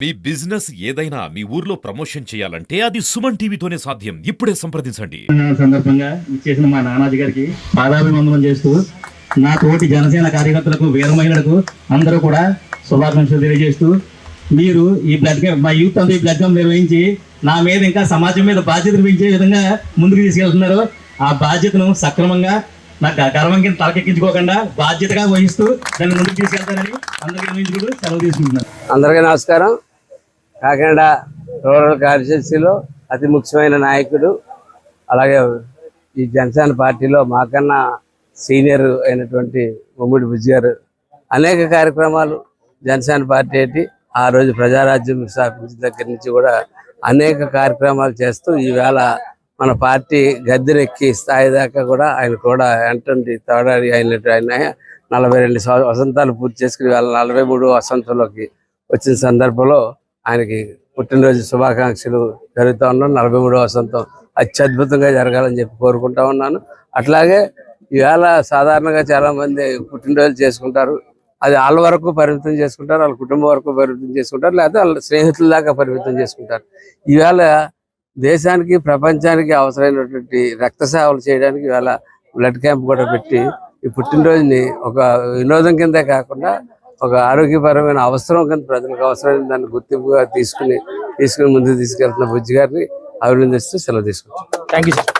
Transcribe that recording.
మీ business ఏదైనా మీ ఊర్లో promotion చేయాలంటే అది సుమన్ టీవీతోనే సాధ్యం. ఇప్పుడే సంప్రదించండి. సందర్భంగా ఇచ్చేసిన మా నానాజీ గారికి పాదాభివందనం చేస్తూ నా తోటి జనసేన కార్యకర్తలకు వీర మహిళలకు అందరూ కూడా శుభాకాంక్షలు తెలియజేస్తూ మీరు ఈ బ్లడ్ క్యాంప్ మా యూత్ అంతా ఈ బ్లడ్ క్యాంప్ నిర్వహించి నా మీద ఇంకా సమాజం మీద బాధ్యత నిర్వహించే విధంగా ముందుకు తీసుకెళ్తున్నారు. ఆ బాధ్యతను సక్రమంగా నాకు గర్వం కింద తలకెక్కించుకోకుండా బాధ్యతగా వహిస్తూ దాన్ని ముందుకు తీసుకెళ్తానని అందరికీ సెలవు తీసుకుంటున్నాను. అందరికీ నమస్కారం. కాకినాడ రూరల్ కాన్స్టిట్యున్సీలో అతి ముఖ్యమైన నాయకుడు అలాగే ఈ జనసేన పార్టీలో మాకన్నా సీనియర్ అయినటువంటి ముమ్మిడి బుజ్జి గారు అనేక కార్యక్రమాలు జనసేన పార్టీ ఏంటి ఆ రోజు ప్రజారాజ్యం స్థాపించిన దగ్గర నుంచి కూడా అనేక కార్యక్రమాలు చేస్తూ ఈవేళ మన పార్టీ గద్దెనెక్కి స్థాయి దాకా కూడా ఆయన కూడా ఎంటండి తోడాడి ఆయన ఆయన నలభై రెండు వసంతాలు పూర్తి చేసుకుని వాళ్ళ నలభై మూడు వసంతంలోకి వచ్చిన సందర్భంలో ఆయనకి పుట్టినరోజు శుభాకాంక్షలు జరుగుతూ ఉన్నాను నలభై మూడో వసంతం అత్యద్భుతంగా జరగాలని చెప్పి కోరుకుంటా ఉన్నాను. అట్లాగే ఈవేళ సాధారణంగా చాలా మంది పుట్టినరోజు చేసుకుంటారు. అది వాళ్ళ వరకు పరిమితం చేసుకుంటారు వాళ్ళ కుటుంబం వరకు పరిమితం చేసుకుంటారు లేకపోతే వాళ్ళ స్నేహితుల దాకా పరిమితం చేసుకుంటారు. ఈవేళ దేశానికి ప్రపంచానికి అవసరమైనటువంటి రక్త సేవలు చేయడానికి ఇవాళ బ్లడ్ క్యాంప్ కూడా పెట్టి ఈ పుట్టినరోజుని ఒక వినోదం కిందే కాకుండా ఒక ఆరోగ్యపరమైన అవసరం కానీ ప్రజలకు అవసరమైన దాన్ని గుర్తింపుగా తీసుకుని తీసుకుని ముందుకు తీసుకెళ్తున్న బుజ్జి గారిని అభినందిస్తూ సెలవు తీసుకుంటాం థ్యాంక్ యూ సార్